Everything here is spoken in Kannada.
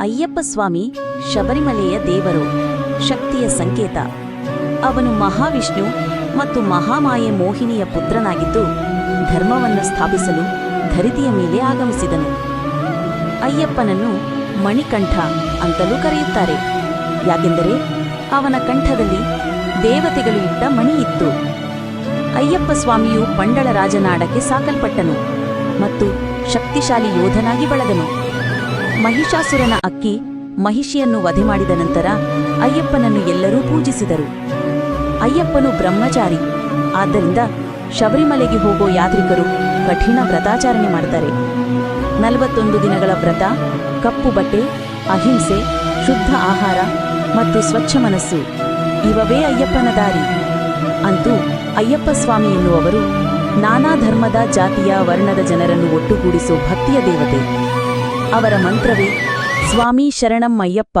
ಅಯ್ಯಪ್ಪ ಸ್ವಾಮಿ ಶಬರಿಮಲೆಯ ದೇವರು. ಶಕ್ತಿಯ ಸಂಕೇತ. ಅವನು ಮಹಾವಿಷ್ಣು ಮತ್ತು ಮಹಾಮಾಯೆ ಮೋಹಿನಿಯ ಪುತ್ರನಾಗಿದ್ದು, ಧರ್ಮವನ್ನು ಸ್ಥಾಪಿಸಲು ಧರಿತಿಯ ಮೇಲೆ ಆಗಮಿಸಿದನು. ಅಯ್ಯಪ್ಪನನ್ನು ಮಣಿಕಂಠ ಅಂತಲೂ ಕರೆಯುತ್ತಾರೆ. ಯಾಕೆಂದರೆ ಅವನ ಕಂಠದಲ್ಲಿ ದೇವತೆಗಳು ಇಟ್ಟ ಮಣಿ ಇತ್ತು. ಅಯ್ಯಪ್ಪ ಸ್ವಾಮಿಯು ಪಂಡಳ ರಾಜನಾಡಕ್ಕೆ ಸಾಕಲ್ಪಟ್ಟನು ಮತ್ತು ಶಕ್ತಿಶಾಲಿ ಯೋಧನಾಗಿ ಬೆಳೆದನು. ಮಹಿಷಾಸುರನ ಅಕ್ಕಿ ಮಹಿಷಿಯನ್ನು ವಧೆ ಮಾಡಿದ ನಂತರ ಅಯ್ಯಪ್ಪನನ್ನು ಎಲ್ಲರೂ ಪೂಜಿಸಿದರು. ಅಯ್ಯಪ್ಪನು ಬ್ರಹ್ಮಚಾರಿ. ಆದ್ದರಿಂದ ಶಬರಿಮಲೆಗೆ ಹೋಗೋ ಯಾತ್ರಿಕರು ಕಠಿಣ ವ್ರತಾಚರಣೆ ಮಾಡ್ತಾರೆ. ನಲವತ್ತೊಂದು ದಿನಗಳ ವ್ರತ, ಕಪ್ಪು ಬಟ್ಟೆ, ಅಹಿಂಸೆ, ಶುದ್ಧ ಆಹಾರ ಮತ್ತು ಸ್ವಚ್ಛ ಮನಸ್ಸು ಇವವೇ ಅಯ್ಯಪ್ಪನ ದಾರಿ. ಅಂತೂ ಅಯ್ಯಪ್ಪ ಸ್ವಾಮಿ ಎನ್ನುವರು ನಾನಾ ಧರ್ಮದ ಜಾತಿಯ ವರ್ಣದ ಜನರನ್ನು ಒಟ್ಟುಗೂಡಿಸೋ ಭಕ್ತಿಯ ದೇವತೆ. ಅವರ ಮಂತ್ರವೇ ಸ್ವಾಮಿ ಶರಣಂ ಅಯ್ಯಪ್ಪ.